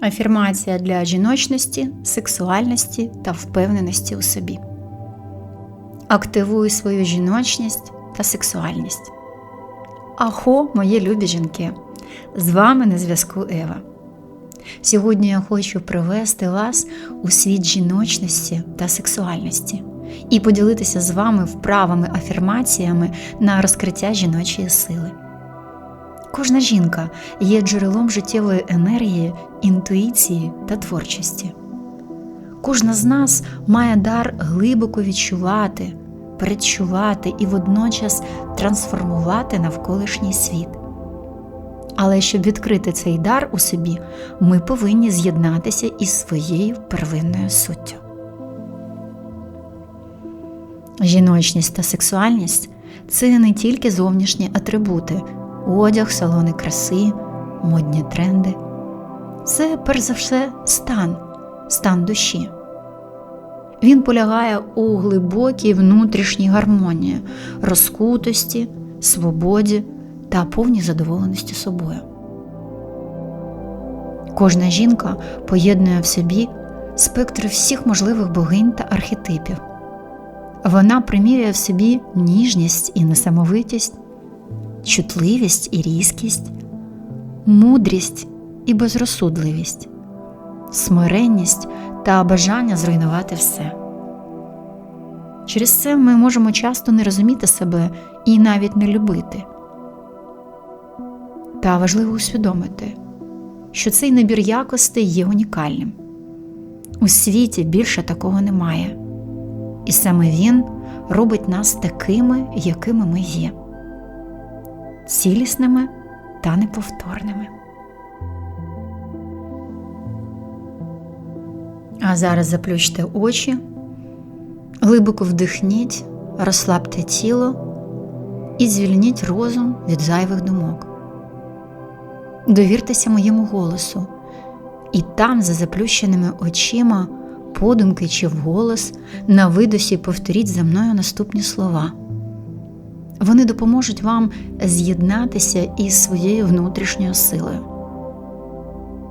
Афірмація для жіночності, сексуальності та впевненості у собі. Активуй свою жіночність та сексуальність. Ахо, мої любі жінки! З вами на зв'язку Ева. Сьогодні я хочу привести вас у світ жіночності та сексуальності і поділитися з вами вправами афірмаціями на розкриття жіночої сили. Кожна жінка є джерелом життєвої енергії, інтуїції та творчості. Кожна з нас має дар глибоко відчувати, передчувати і водночас трансформувати навколишній світ. Але щоб відкрити цей дар у собі, ми повинні з'єднатися із своєю первинною суттю. Жіночність та сексуальність це не тільки зовнішні атрибути, одяг, салони краси, модні тренди. Це перш за все стан, стан душі. Він полягає у глибокій внутрішній гармонії, розкутості, свободі та повній задоволеності собою. Кожна жінка поєднує в собі спектр всіх можливих богинь та архетипів. Вона примірює в собі ніжність і несамовитість, чутливість і різкість, мудрість і безрозсудливість, смиренність та бажання зруйнувати все. Через це ми можемо часто не розуміти себе і навіть не любити. Та важливо усвідомити, що цей набір якостей є унікальним. У світі більше такого немає, і саме він робить нас такими, якими ми є, цілісними та неповторними. А зараз заплющте очі, глибоко вдихніть, розслабте тіло і звільніть розум від зайвих думок. Довіртеся моєму голосу, і там, за заплющеними очима, подумки чи вголос, на видосі повторіть за мною наступні слова. Вони допоможуть вам з'єднатися із своєю внутрішньою силою.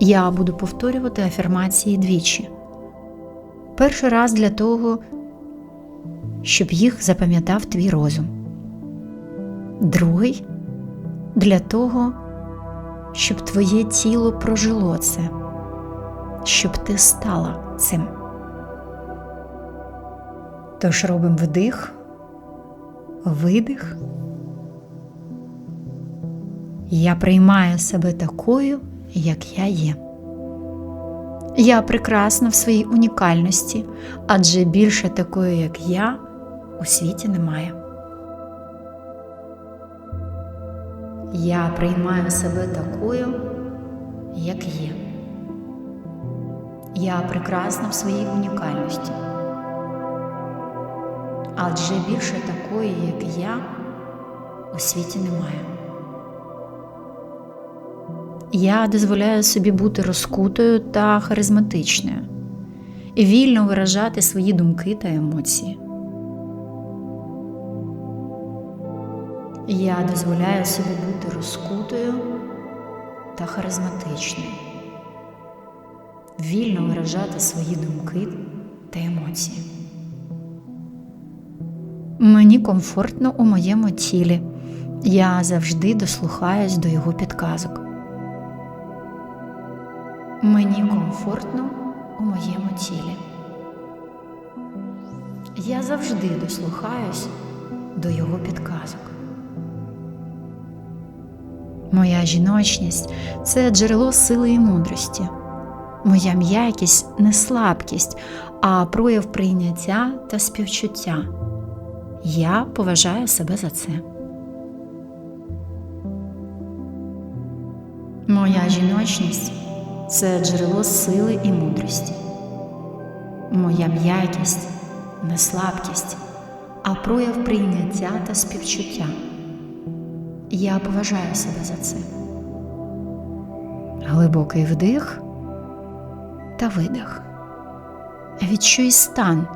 Я буду повторювати афірмації двічі. Перший раз для того, щоб їх запам'ятав твій розум. Другий для того, щоб твоє тіло прожило це, щоб ти стала цим. Тож робимо вдих, видих. Я приймаю себе такою, як я є. Я прекрасна в своїй унікальності, адже більше такої, як я, у світі немає. Я приймаю себе такою, як є. Я прекрасна в своїй унікальності. Адже більше такої, як я, у світі немає. Я дозволяю собі бути розкутою та харизматичною і вільно виражати свої думки та емоції. Я дозволяю собі бути розкутою та харизматичною, вільно виражати свої думки та емоції. Мені комфортно у моєму тілі. Я завжди дослухаюсь до його підказок. Мені комфортно у моєму тілі. Я завжди дослухаюсь до його підказок. Моя жіночність це джерело сили і мудрості. Моя м'якість не слабкість, а прояв прийняття та співчуття. Я поважаю себе за це. Моя жіночність це джерело сили і мудрості. Моя м'якість не слабкість, а прояв прийняття та співчуття. Я поважаю себе за це. Глибокий вдих та видих. Відчуй стан,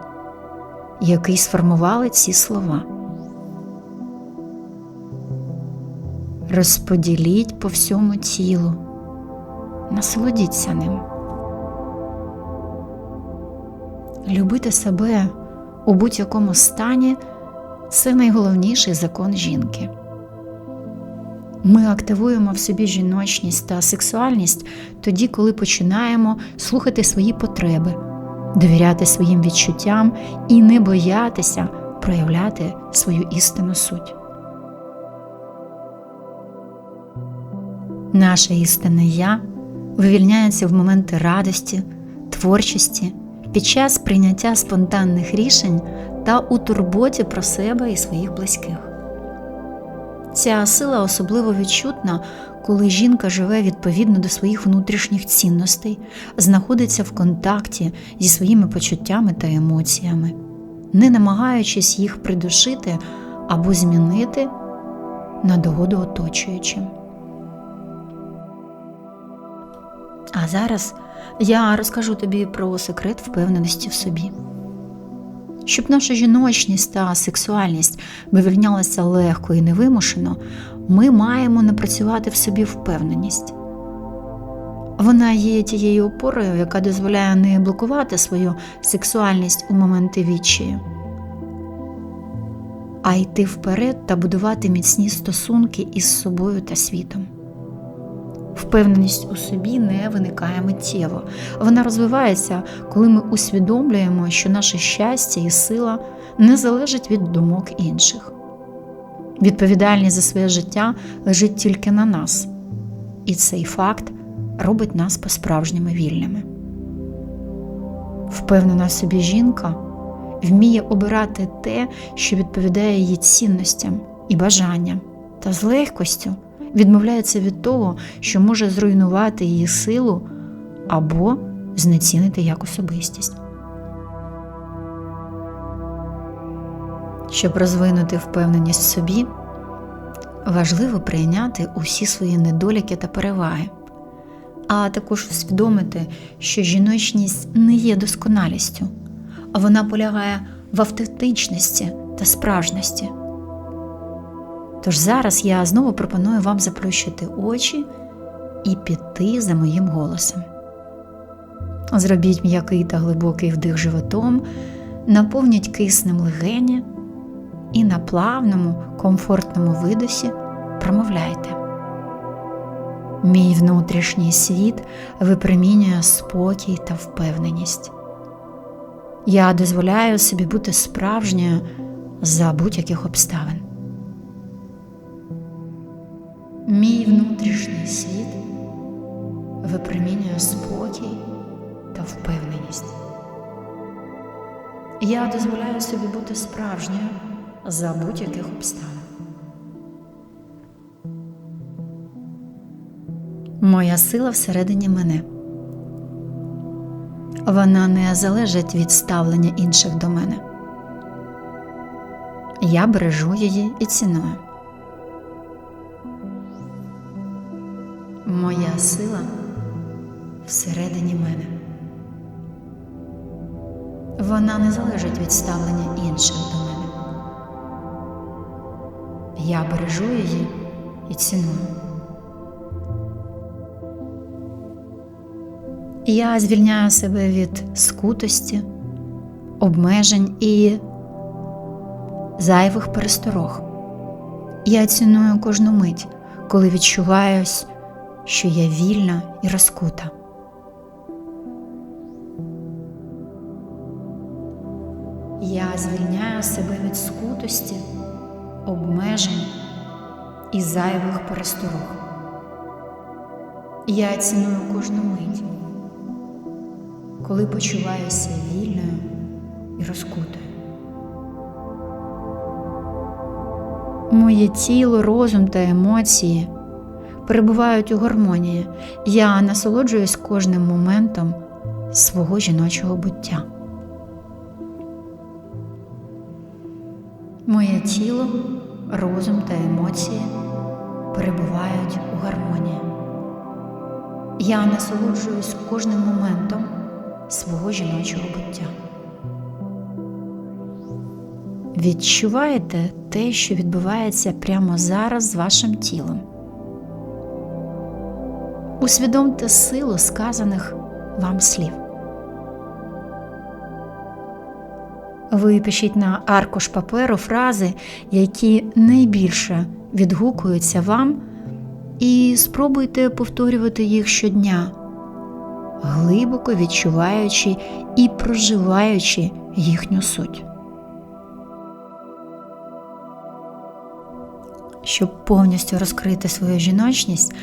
який сформували ці слова. Розподіліть по всьому тілу, Насолодіться ним. Любити себе у будь-якому стані це найголовніший закон жінки. Ми активуємо в собі жіночність та сексуальність тоді, коли починаємо слухати свої потреби, довіряти своїм відчуттям і не боятися проявляти свою істинну суть. Наше істинне я вивільняється в моменти радості, творчості, під час прийняття спонтанних рішень та у турботі про себе і своїх близьких. Ця сила особливо відчутна, коли жінка живе відповідно до своїх внутрішніх цінностей, знаходиться в контакті зі своїми почуттями та емоціями, не намагаючись їх придушити або змінити на догоду оточуючим. А зараз я розкажу тобі про секрет впевненості в собі. Щоб наша жіночність та сексуальність вивільнялася легко і невимушено, ми маємо напрацювати в собі впевненість. Вона є тією опорою, яка дозволяє не блокувати свою сексуальність у моменти відчаю, а йти вперед та будувати міцні стосунки із собою та світом. Впевненість у собі не виникає миттєво. Вона розвивається, коли ми усвідомлюємо, що наше щастя і сила не залежать від думок інших. Відповідальність за своє життя лежить тільки на нас, і цей факт робить нас по-справжньому вільними. Впевнена в собі жінка вміє обирати те, що відповідає її цінностям і бажанням, та з легкостю відмовляється від того, що може зруйнувати її силу або знецінити як особистість. Щоб розвинути впевненість в собі, важливо прийняти усі свої недоліки та переваги, а також усвідомити, що жіночність не є досконалістю, а вона полягає в автентичності та справжності. Тож зараз я знову пропоную вам заплющити очі і піти за моїм голосом. Зробіть м'який та глибокий вдих животом, наповніть киснем легені і на плавному, комфортному видосі промовляйте. Мій внутрішній світ випромінює спокій та впевненість. Я дозволяю собі бути справжньою за будь-яких обставин. Мій внутрішній світ випромінює спокій та впевненість. Я дозволяю собі бути справжньою за будь-яких обставин. Моя сила всередині мене. Вона не залежить від ставлення інших до мене. Я бережу її і ціную. Сила всередині мене. Вона не залежить від ставлення інших до мене. Я бережу її і ціную. Я звільняю себе від скутості, обмежень і зайвих пересторог. Я ціную кожну мить, коли відчуваюсь що я вільна і розкута. Я звільняю себе від скутості, обмежень і зайвих пересторог. Я ціную кожну мить, коли почуваюся вільною і розкутою. Моє тіло, розум та емоції перебувають у гармонії. Я насолоджуюсь кожним моментом свого жіночого буття. Моє тіло, розум та емоції перебувають у гармонії. Я насолоджуюсь кожним моментом свого жіночого буття. Відчуваєте те, що відбувається прямо зараз з вашим тілом. Усвідомте силу сказаних вам слів. Випишіть на аркуш паперу фрази, які найбільше відгукуються вам, і спробуйте повторювати їх щодня, глибоко відчуваючи і проживаючи їхню суть. Щоб повністю розкрити свою жіночність,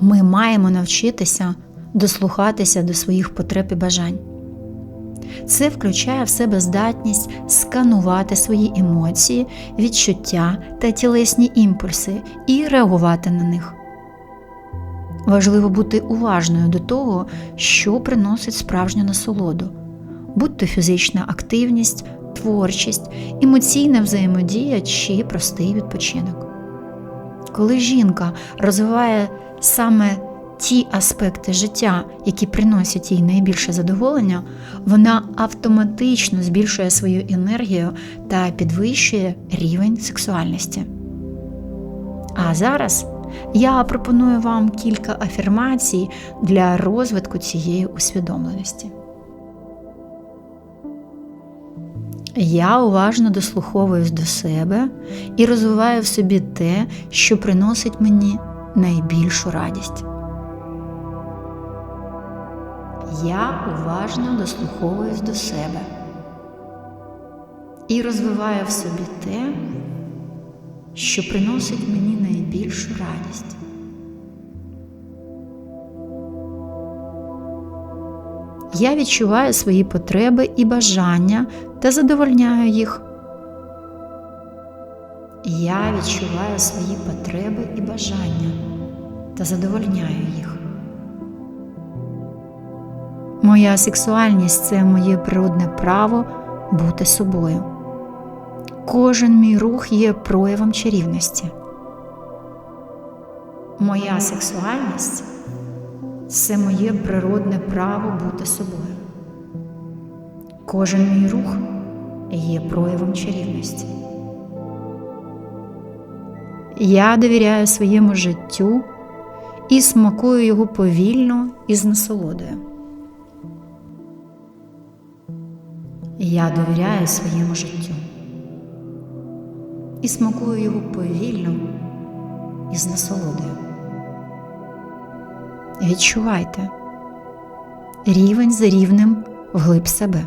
ми маємо навчитися дослухатися до своїх потреб і бажань. Це включає в себе здатність сканувати свої емоції, відчуття та тілесні імпульси і реагувати на них. Важливо бути уважною до того, що приносить справжню насолоду, будь то фізична активність, творчість, емоційна взаємодія чи простий відпочинок. Коли жінка розвиває саме ті аспекти життя, які приносять їй найбільше задоволення, вона автоматично збільшує свою енергію та підвищує рівень сексуальності. А зараз я пропоную вам кілька афірмацій для розвитку цієї усвідомленості. Я уважно дослуховуюсь до себе і розвиваю в собі те, що приносить мені найбільшу радість. Я уважно дослуховуюсь до себе і розвиваю в собі те, що приносить мені найбільшу радість. Я відчуваю свої потреби і бажання та задовольняю їх. Я відчуваю свої потреби і бажання та задовольняю їх. Моя сексуальність це моє природне право бути собою. Кожен мій рух є проявом чарівності. Моя сексуальність це моє природне право бути собою. Кожен мій рух є проявом чарівності. Я довіряю своєму життю і смакую його повільно і з насолодою. Я довіряю своєму життю і смакую його повільно і з насолодою. Відчувайте рівень за рівнем вглиб себе.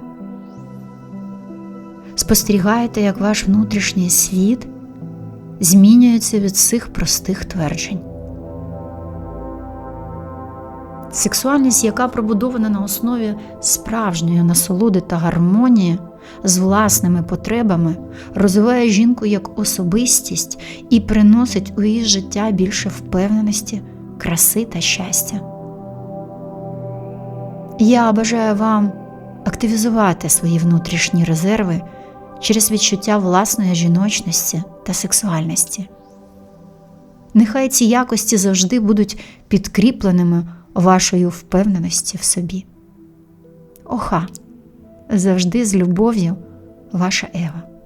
Спостерігайте, як ваш внутрішній світ змінюється від цих простих тверджень. Сексуальність, яка пробудована на основі справжньої насолоди та гармонії з власними потребами, розвиває жінку як особистість і приносить у її життя більше впевненості, краси та щастя. Я бажаю вам активізувати свої внутрішні резерви через відчуття власної жіночності та сексуальності. Нехай ці якості завжди будуть підкріпленими вашою впевненості в собі. Оха! Завжди з любов'ю, ваша Ева.